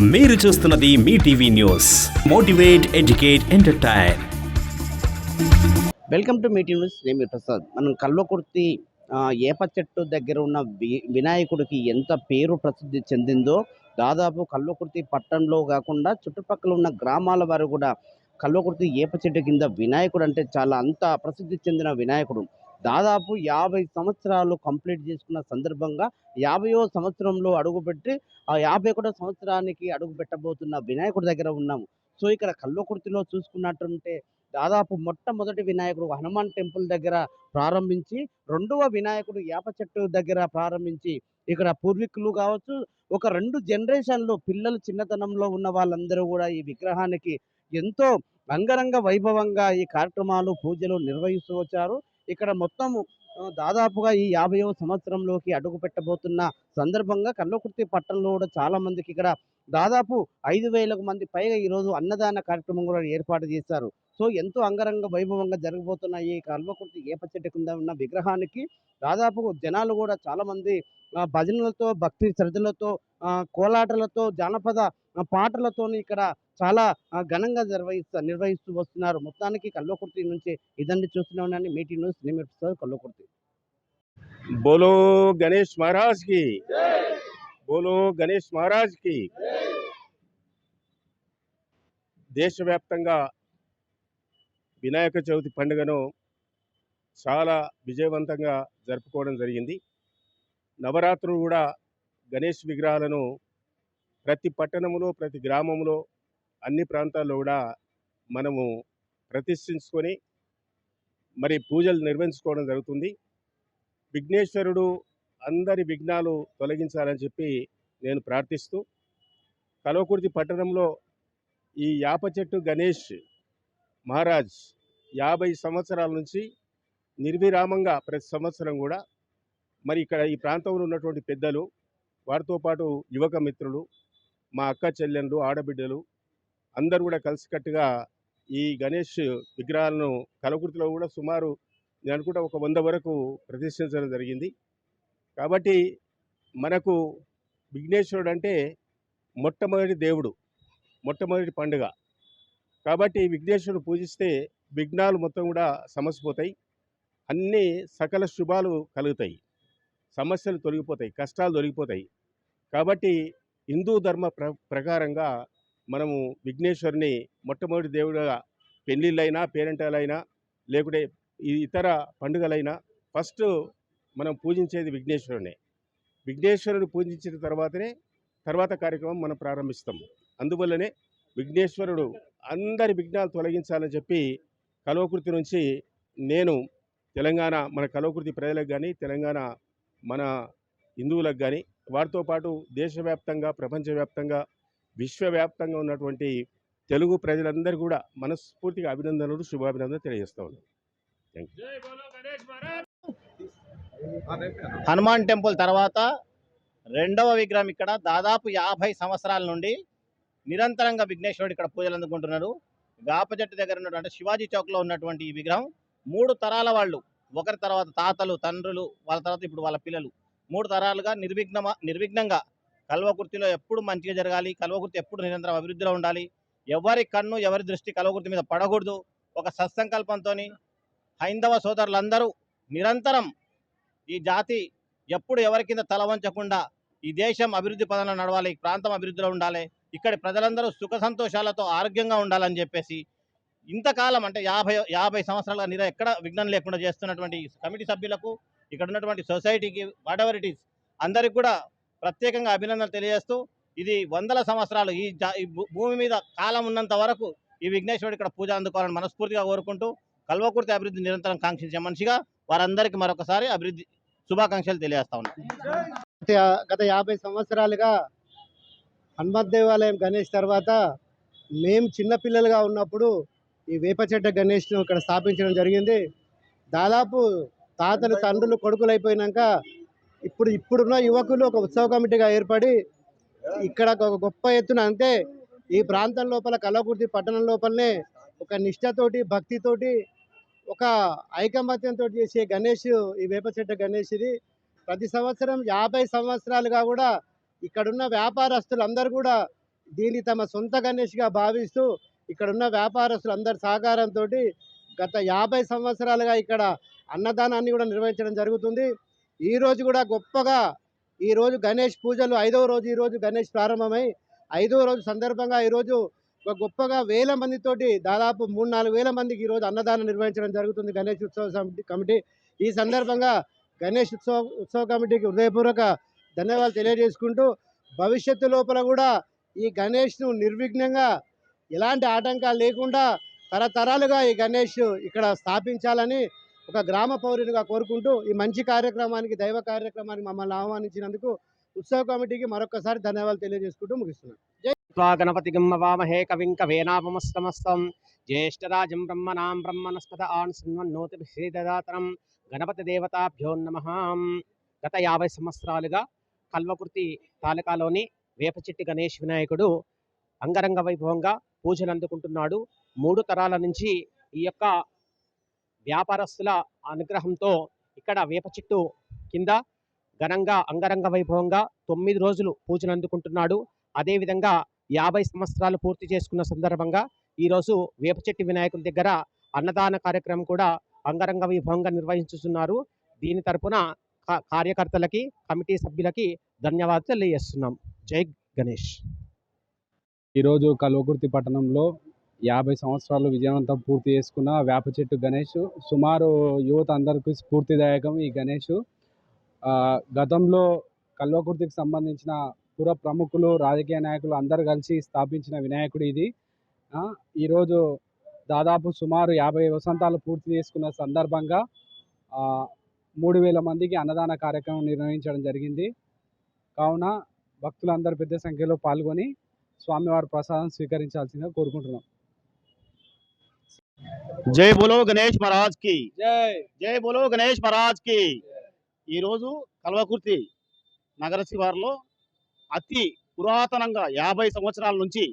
మీరు చూస్తున్నది మీ TV news. Motivate educate entertain. Welcome to meeting news నేను ప్రసాద్. మనం కల్వకుర్తి ఏప చెట్టు దగ్గర ఉన్న వి- వినాయకుడికి ఎంత పేరు ప్రసిద్ధి చెందిందో దాదాపు కల్వకుర్తి పట్టణంలో కాకుండా చుట్టుపక్కల ఉన్న గ్రామాల వారు కూడా కల్వకుర్తి ఏప చెట్టు కింద వినాయకుడు అంటే చాలా అంత ప్రసిద్ధి చెందిన వినాయకుడు. దాదాపు యాభై సంవత్సరాలు కంప్లీట్ చేసుకున్న సందర్భంగా యాభైవ సంవత్సరంలో అడుగుపెట్టి ఆ యాభై ఒకటో సంవత్సరానికి అడుగు పెట్టబోతున్న వినాయకుడి దగ్గర ఉన్నాము. సో ఇక్కడ కల్వకుర్తిలో చూసుకున్నట్టుంటే దాదాపు మొట్టమొదటి వినాయకుడు హనుమాన్ టెంపుల్ దగ్గర ప్రారంభించి రెండవ వినాయకుడు యాప చెట్టు దగ్గర ప్రారంభించి ఇక్కడ పూర్వీకులు కావచ్చు ఒక రెండు జనరేషన్లు పిల్లలు చిన్నతనంలో ఉన్న వాళ్ళందరూ కూడా ఈ విగ్రహానికి ఎంతో అంగరంగ వైభవంగా ఈ కార్యక్రమాలు పూజలు నిర్వహిస్తూ వచ్చారు. ఇక్కడ మొత్తము దాదాపుగా ఈ యాభైవ సంవత్సరంలోకి అడుగు పెట్టబోతున్న సందర్భంగా కల్లకుర్తి పట్టణంలో కూడా చాలా మందికి ఇక్కడ దాదాపు ఐదు వేలకు మంది పైగా ఈరోజు అన్నదాన కార్యక్రమం కూడా ఏర్పాటు చేశారు. సో ఎంతో అంగరంగ వైభవంగా జరగబోతున్న ఈ కల్వకుర్తి ఏప చెట్టు కింద ఉన్న విగ్రహానికి. దాదాపు జనాలు కూడా చాలామంది భజనలతో భక్తి శ్రద్ధలతో కోలాటలతో జానపద పాటలతోని ఇక్కడ చాలా ఘనంగా నిర్వహిస్తా నిర్వహిస్తూ వస్తున్నారు. మొత్తానికి కల్లోకుర్తి నుంచి ఇదండి చూస్తూనే ఉన్నాను మీటీ న్యూస్ నిమిస్తారు కల్లోకుర్తి. బోలో గణేష్ మహారాజ్కి. బోలో గణేష్ మహారాజ్కి. దేశవ్యాప్తంగా వినాయక చవితి పండుగను చాలా విజయవంతంగా జరుపుకోవడం జరిగింది. నవరాత్రులు కూడా గణేష్ విగ్రహాలను ప్రతి పట్టణంలో ప్రతి గ్రామంలో అన్ని ప్రాంతాల్లో కూడా మనము ప్రతిష్ఠించుకొని మరి పూజలు నిర్వహించుకోవడం జరుగుతుంది. విఘ్నేశ్వరుడు అందరి విఘ్నాలు తొలగించాలని చెప్పి నేను ప్రార్థిస్తూ కలవకుర్తి పట్టణంలో ఈ యాప చెట్టు గణేష్ మహారాజ్ యాభై సంవత్సరాల నుంచి నిర్విరామంగా ప్రతి సంవత్సరం కూడా మరి ఇక్కడ ఈ ప్రాంతంలో ఉన్నటువంటి పెద్దలు వారితో పాటు యువక మిత్రులు మా అక్క చెల్లెళ్ళు ఆడబిడ్డలు అందరూ కూడా కలిసికట్టుగా ఈ గణేష్ విగ్రహాలను కలకుర్తిలో కూడా సుమారు నేను అనుకుంటా ఒక వంద వరకు ప్రతిష్ఠించడం జరిగింది. కాబట్టి మనకు విఘ్నేశ్వరుడు అంటే మొట్టమొదటి దేవుడు మొట్టమొదటి పండుగ. కాబట్టి విఘ్నేశ్వరుడు పూజిస్తే విఘ్నాలు మొత్తం కూడా సమసిపోతాయి. అన్ని సకల శుభాలు కలుగుతాయి. సమస్యలు తొలగిపోతాయి కష్టాలు తొలగిపోతాయి. కాబట్టి హిందూ ధర్మ ప్ర ప్రకారంగా మనము విఘ్నేశ్వరుని మొట్టమొదటి దేవుడిగా పెళ్ళిళ్ళైనా పేరెంటాలైనా లేకుంటే ఇతర పండుగలైనా ఫస్ట్ మనం పూజించేది విఘ్నేశ్వరుని. విఘ్నేశ్వరుడు పూజించిన తర్వాతనే తర్వాత కార్యక్రమం మనం ప్రారంభిస్తాము. అందువల్లనే విఘ్నేశ్వరుడు అందరి విఘ్నాలు తొలగించాలని చెప్పి కలవకృతి నుంచి నేను తెలంగాణ మన కలవకృతి ప్రజలకు కానీ తెలంగాణ మన హిందువులకు కానీ వారితో పాటు దేశవ్యాప్తంగా ప్రపంచవ్యాప్తంగా విశ్వవ్యాప్తంగా ఉన్నటువంటి తెలుగు ప్రజలందరూ కూడా మనస్ఫూర్తిగా అభినందనలు శుభాభినందనలు తెలియజేస్తా ఉన్నాను హనుమాన్ టెంపుల్ తర్వాత రెండవ విగ్రహం ఇక్కడ దాదాపు యాభై సంవత్సరాల నుండి నిరంతరంగా విఘ్నేశ్వరుడు ఇక్కడ పూజలు అందుకుంటున్నారు వేప చెట్టు దగ్గర ఉన్నటువంటి శివాజీ చౌక్లో ఉన్నటువంటి ఈ విగ్రహం మూడు తరాల వాళ్ళు. ఒకరి తర్వాత తాతలు తండ్రులు వాళ్ళ తర్వాత ఇప్పుడు వాళ్ళ పిల్లలు. మూడు తరాలుగా నిర్విఘ్న నిర్విఘ్నంగా కల్వకుర్తిలో ఎప్పుడు మంచిగా జరగాలి కల్వకుర్తి ఎప్పుడు నిరంతరం అభివృద్ధిలో ఉండాలి ఎవరి కన్ను ఎవరి దృష్టి కల్వకుర్తి మీద పడకూడదు ఒక సత్సంకల్పంతో హైందవ సోదరులందరూ నిరంతరం ఈ జాతి ఎప్పుడు ఎవరి కింద తల వంచకుండా ఈ దేశం అభివృద్ధి పదంలో నడవాలి ఈ ప్రాంతం అభివృద్ధిలో ఉండాలి ఇక్కడి ప్రజలందరూ సుఖ సంతోషాలతో ఆరోగ్యంగా ఉండాలని చెప్పేసి ఇంతకాలం అంటే యాభై యాభై సంవత్సరాలుగా నిర ఎక్కడ విఘ్నం లేకుండా చేస్తున్నటువంటి కమిటీ సభ్యులకు ఇక్కడ ఉన్నటువంటి సొసైటీకి వాట్ ఎవర్ ఇట్ ఈస్ అందరికి కూడా ప్రత్యేకంగా అభినందనలు తెలియజేస్తూ ఇది వందల సంవత్సరాలు ఈ జా ఈ భూ- భూమి మీద కాలం ఉన్నంత వరకు ఈ విఘ్నేశ్వరుడు ఇక్కడ పూజ అందుకోవాలని మనస్ఫూర్తిగా కోరుకుంటూ కల్వకుర్తి అభివృద్ధి నిరంతరం కాంక్షించే మనిషిగా వారందరికీ మరొకసారి అభివృద్ధి శుభాకాంక్షలు తెలియజేస్తా ఉన్నాను గత- యాభై సంవత్సరాలుగా హనుమత్ దేవాలయం గణేష్ తర్వాత మేము చిన్నపిల్లలుగా ఉన్నప్పుడు ఈ వేప చెట్టు గణేష్ను ఇక్కడ స్థాపించడం జరిగింది. దాదాపు తాతలు తండ్రులు కొడుకులు అయిపోయినాక ఇప్పుడు ఇప్పుడున్న యువకులు ఒక ఉత్సవ కమిటీగా ఏర్పడి ఇక్కడ ఒక గొప్ప ఎత్తున అంటే ఈ ప్రాంతం లోపల కలకుర్తి పట్టణం లోపలనే ఒక నిష్ఠతోటి భక్తితోటి ఒక ఐకమత్యంతో చేసే గణేష్ ఈ వేప చెట్టు గణేష్ ఇది. ప్రతి సంవత్సరం యాభై సంవత్సరాలుగా కూడా ఇక్కడున్న వ్యాపారస్తులు అందరూ కూడా దీన్ని తమ సొంత గణేష్గా భావిస్తూ ఇక్కడ ఉన్న వ్యాపారస్తులు అందరి సహకారంతో గత యాభై సంవత్సరాలుగా ఇక్కడ అన్నదానాన్ని కూడా నిర్వహించడం జరుగుతుంది. ఈరోజు కూడా గొప్పగా ఈరోజు గణేష్ పూజలు ఐదవ రోజు ఈరోజు గణేష్ ప్రారంభమై ఐదవ రోజు సందర్భంగా ఈరోజు ఒక గొప్పగా వేల మందితోటి దాదాపు మూడు నాలుగు వేల మందికి ఈరోజు అన్నదానం నిర్వహించడం జరుగుతుంది గణేష్ ఉత్సవ కమిటీ. ఈ సందర్భంగా గణేష్ ఉత్సవ ఉత్సవ కమిటీకి హృదయపూర్వక ధన్యవాదాలు తెలియజేసుకుంటూ భవిష్యత్తు లోపల కూడా ఈ గణేష్ను నిర్విఘ్నంగా ఎలాంటి ఆటంకాలు లేకుండా తరతరాలుగా ఈ గణేష్ ఇక్కడ స్థాపించాలని ఒక గ్రామ పౌరునిగా కోరుకుంటూ ఈ మంచి కార్యక్రమానికి దైవ కార్యక్రమానికి మమ్మల్ని ఆహ్వానించినందుకు ఉత్సవ కమిటీకి మరొకసారి ధన్యవాదాలు తెలియజేసుకుంటూ ముగిస్తున్నాను. గణపతి గిమ్మవామహే కవిం కవేనాపమస్తమస్తం జ్యేష్ఠరాజం బ్రహ్మణాం బ్రహ్మణస్పద ఆన్ శృణ్వన్నోతిభిదదాతరం గణపతి దేవతాభ్యో నమ. గత యాభై సంవత్సరాలుగా కల్వకుర్తి తాలూకాలోని వేపచెట్టి గణేష్ వినాయకుడు అంగరంగ వైభవంగా పూజలు అందుకుంటున్నాడు. మూడు తరాల నుంచి ఈ యొక్క వ్యాపారస్తుల అనుగ్రహంతో ఇక్కడ వేప చెట్టు కింద ఘనంగా అంగరంగ వైభవంగా తొమ్మిది రోజులు పూజలు అందుకుంటున్నాడు. అదేవిధంగా యాభై సంవత్సరాలు పూర్తి చేసుకున్న సందర్భంగా ఈరోజు వేపచెట్టి వినాయకుని దగ్గర అన్నదాన కార్యక్రమం కూడా అంగరంగ వైభవంగా నిర్వహించుతున్నారు. దీని తరపున కార్యకర్తలకి కమిటీ సభ్యులకి ధన్యవాదాలు తెలియజేస్తున్నాం. జై గణేష్. ఈరోజు కల్వకుర్తి పట్టణంలో యాభై సంవత్సరాలు విజయవంతం పూర్తి చేసుకున్న వేప చెట్టు గణేష్. సుమారు యువత అందరికీ స్ఫూర్తిదాయకం ఈ గణేష్. గతంలో కల్వకుర్తికి సంబంధించిన పుర ప్రముఖులు రాజకీయ నాయకులు అందరు కలిసి స్థాపించిన వినాయకుడు ఇది. ఈరోజు దాదాపు సుమారు యాభై వసంతాలు పూర్తి చేసుకున్న సందర్భంగా మూడు వేల మందికి అన్నదాన కార్యక్రమం నిర్వహించడం జరిగింది. కావున భక్తులందరూ పెద్ద సంఖ్యలో పాల్గొని స్వామివారి ప్రసాదం స్వీకరించాల్సిందిగా కోరుకుంటున్నాం. జై బోలో గణేష్ మహారాజ్కి. జై. జై బోలో గణేష్ మహారాజ్కి. ఈరోజు కల్వకుర్తి నగర శివారులో అతి పురాతనంగా యాభై సంవత్సరాల నుంచి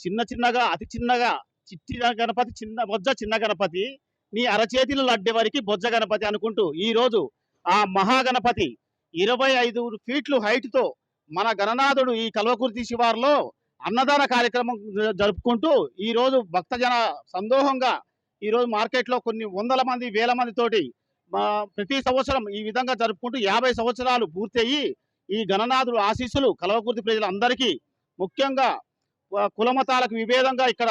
చిన్న చిన్నగా అతి చిన్నగా చిట్టి గణపతి చిన్న బొజ్జ చిన్న గణపతి నీ అరచేతిలో లడ్డే వరకు బొజ్జ గణపతి అనుకుంటూ ఈ రోజు ఆ మహాగణపతి ఇరవై ఐదు ఫీట్లు height తో మన గణనాథుడు ఈ కల్వకుర్తి శివారులో అన్నదాన కార్యక్రమం జరుపుకుంటూ ఈ రోజు భక్తజన సందోహంగా ఈ రోజు మార్కెట్లో కొన్ని వందల మంది వేల మంది తోటి ప్రతి సంవత్సరం ఈ విధంగా జరుపుకుంటూ యాభై సంవత్సరాలు పూర్తయి ఈ గణనాథుడు ఆశీస్సులు కలవకుర్తి ప్రజలందరికీ ముఖ్యంగా కులమతాలకు విభేదంగా ఇక్కడ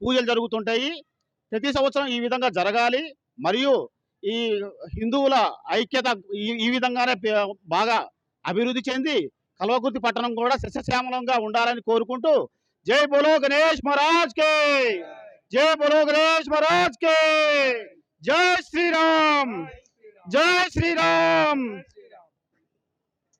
పూజలు జరుగుతుంటాయి. ప్రతి సంవత్సరం ఈ విధంగా జరగాలి. మరియు ఈ హిందువుల ఐక్యత ఈ ఈ విధంగానే బాగా అభివృద్ధి చెంది కల్వకుర్తి పట్టణం కూడా సస్యశ్యామలంగా ఉండాలని కోరుకుంటూ జై బోలో గణేష్ మహారాజ్ కే. జై బోలో గణేష్ మహారాజ్ కే జై శ్రీరామ్ జై శ్రీరామ్